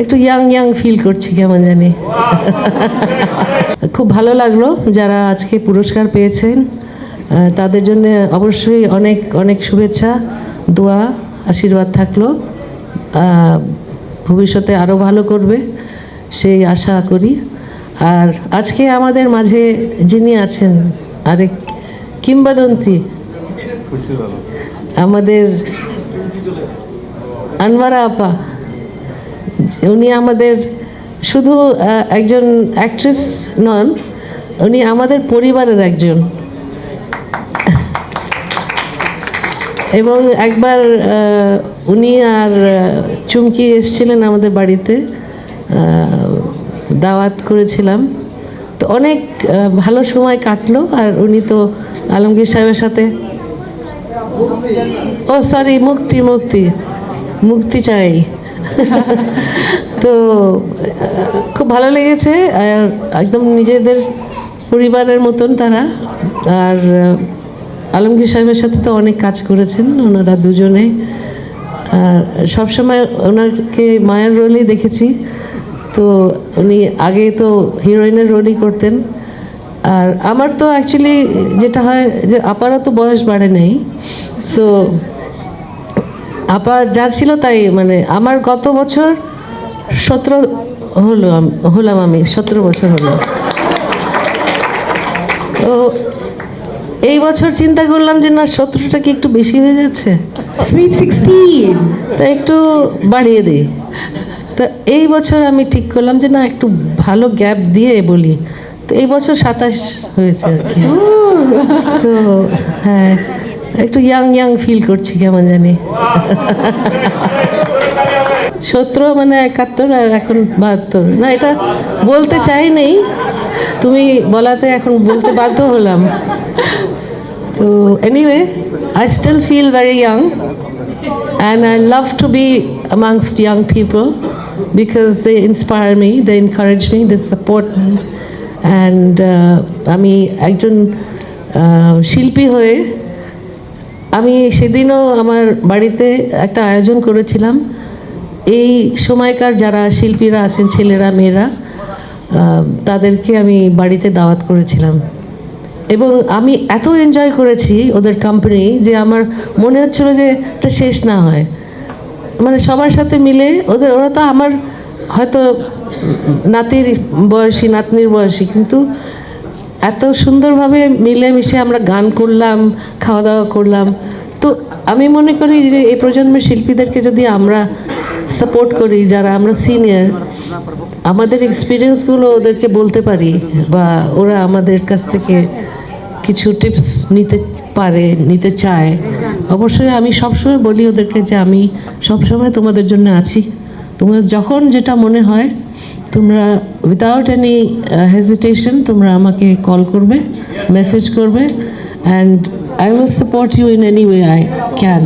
একটু young young feel করছি, কেমন জানি। খুব ভালো লাগল যারা আজকে পুরস্কার পেয়েছেন। তাদের জন্য অবশ্যই অনেক অনেক শুভেচ্ছা, দোয়া, আশীর্বাদ থাকল। ভবিষ্যতে আরও ভালো করবে, সেই আশা করি। আর আজকে আমাদের মাঝে যিনি আছেন, আরেক কিংবদন্তি, আমাদের আনওয়ারা আপা। উনি আমাদের শুধু একজন অ্যাক্ট্রেস নন, উনি আমাদের পরিবারের একজন। এবং একবার উনি আর চুমকি এসেছিলেন আমাদের বাড়িতে দাওয়াত করেছিলাম। তো অনেক ভালো সময় কাটলো, আর উনি তো আলমগীর সাহেবের সাথে ও সরি মুক্তি মুক্তি মুক্তি চাই। তো, খুব ভালো লেগেছে একদম নিজেদের পরিবারের মতন তারা, আর আলমগীর সাহেবের সাথে তো অনেক কাজ করেছেন, ওনারা দুজনে। আর সবসময় ওনাকে মায়ের রোলই দেখেছি। তো উনি আগে তো হিরোইনের রোলই করতেন। আর আমার তো অ্যাকচুয়ালি যেটা হয় যে আপারা তো বয়স বাড়ে নেই। সো আপা যা ছিল তাই মানে আমার গত বছর সতেরো হলো হলাম আমি সতেরো বছর হলো। তো এই বছর চিন্তা করলাম যে না সতেরোটা কি একটু বেশি হয়ে যাচ্ছে? সুইট সিক্সটিন তা একটু বাড়িয়ে দিই। তো এই বছর আমি ঠিক করলাম যে না একটু ভালো গ্যাপ দিয়ে বলি। তো এই বছর সাতাশ হয়েছে আর কি। তো হ্যাঁ একটু ইয়াং ইয়াং ফিল করছি কেমন জানি। সতেরো মানে একাত্তর আর এখন বাহাত্তর। না এটা বলতে চাই নেই। তুমি বলাতে এখন বলতে বাধ্য হলাম। তো anyway I still feel very young and I love to be amongst because they inspire me, they encourage me, they support me. And uh, আমি একজন uh, শিল্পী হয়ে আমি সেদিনও আমার বাড়িতে একটা আয়োজন করেছিলাম। এই সময়কার যারা শিল্পীরা আছেন, ছেলেরা, মেয়েরা তাদেরকে আমি বাড়িতে দাওয়াত করেছিলাম। এবং আমি এত এনজয় করেছি ওদের কোম্পানি যে আমার মনে হচ্ছিল যে এটা শেষ না হয়। মানে সবার সাথে মিলে ওদের, ওরা তো আমার হয়তো নাতির বয়সী, নাতনির বয়সী, কিন্তু এত সুন্দরভাবে মিলেমিশে আমরা গান করলাম খাওয়া দাওয়া করলাম। তো আমি মনে করি যে এই প্রজন্মের শিল্পীদেরকে যদি আমরা সাপোর্ট করি, যারা আমরা সিনিয়র আমাদের এক্সপিরিয়েন্সগুলো ওদেরকে বলতে পারি বা ওরা আমাদের কাছ থেকে কিছু টিপস নিতে পারে, নিতে চায়, অবশ্যই আমি সবসময় বলি ওদেরকে যে আমি সবসময় তোমাদের জন্য আছি। তোমার যখন যেটা মনে হয় তোমরা উইদাউট এনি হেজিটেশন তোমরা আমাকে কল করবে মেসেজ করবে and I will support you in any way I can